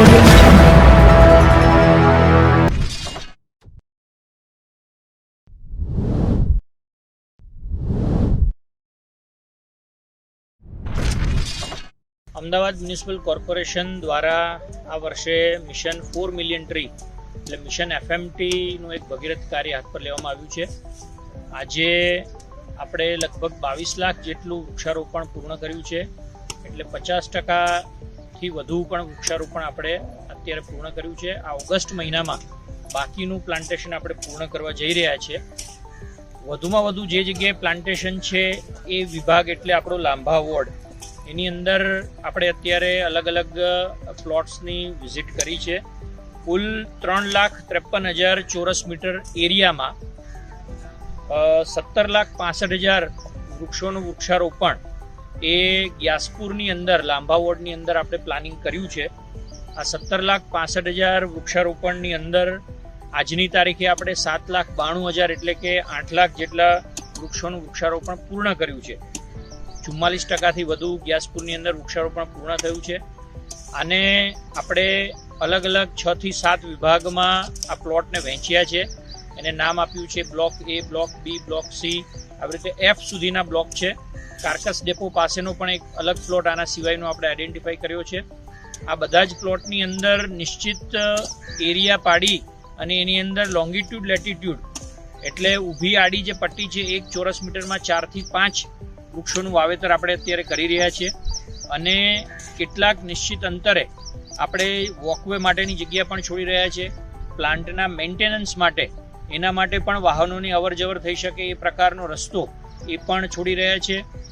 Ahmedabad municipal corporation દ્વારા આ વર્ષે મિશન ફોર મિલિયન ટ્રી, એટલે મિશન એફએમટીનું એક ભગીરથ કાર્ય હાથ પર લેવામાં આવ્યું છે. આજે આપણે લગભગ બાવીસ લાખ જેટલું વૃક્ષારોપણ પૂર્ણ કર્યું છે. એટલે પચાસ ટકા ટકાથી વધુ પણ વૃક્ષારોપણ આપણે અત્યારે પૂર્ણ કર્યું છે. આ ઓગસ્ટ મહિનામાં બાકીનું પ્લાન્ટેશન આપણે પૂર્ણ કરવા જઈ રહ્યા છે વધુમાં વધુ જે જગ્યાએ પ્લાન્ટેશન છે એ વિભાગ એટલે આપણો લાંભા વોર્ડ. એની અંદર આપણે અત્યારે અલગ અલગ પ્લોટ્સની વિઝિટ કરી છે. કુલ ત્રણ લાખ ત્રેપન હજાર ચોરસ મીટર એરિયામાં સત્તર લાખ પાસઠ હજાર વૃક્ષોનું વૃક્ષારોપણ એ ગ્યાસપુરની અંદર, લાંબા વોર્ડની અંદર આપણે પ્લાનિંગ કર્યું છે. આ સત્તર લાખ પાસઠ હજાર વૃક્ષારોપણની અંદર આજની તારીખે આપણે સાત લાખ બાણું હજાર એટલે કે આઠ લાખ જેટલા વૃક્ષોનું વૃક્ષારોપણ પૂર્ણ કર્યું છે. ચુમ્માલીસ ટકાથી વધુ ગ્યાસપુરની અંદર વૃક્ષારોપણ પૂર્ણ થયું છે. અને આપણે અલગ અલગ છ થી સાત વિભાગમાં આ પ્લોટને વહેંચ્યા છે. એને નામ આપ્યું છે block A, block B, block C. આવી રીતે એફ સુધીના બ્લોક છે. કાર્કસ ડેપો પાસેનો પણ એક અલગ પ્લોટ આના સિવાયનો આપણે આઈડેન્ટિફાઈ કર્યો છે. આ બધા જ પ્લોટની અંદર નિશ્ચિત એરિયા પાડી અને એની અંદર લોંગિટ્યુડ લેટિટ્યુડ એટલે ઊભી આડી જે પટ્ટી છે એક ચોરસ મીટરમાં ચારથી પાંચ વૃક્ષોનું વાવેતર આપણે અત્યારે કરી રહ્યા છીએ. અને કેટલાક નિશ્ચિત અંતરે આપણે વોકવે માટેની જગ્યા પણ છોડી રહ્યા છે પ્લાન્ટના મેન્ટેનન્સ માટે એના માટે પણ વાહનોની અવર જવર થઈ શકે એ પ્રકારનો રસ્તો એ પણ છોડી રહ્યા છે.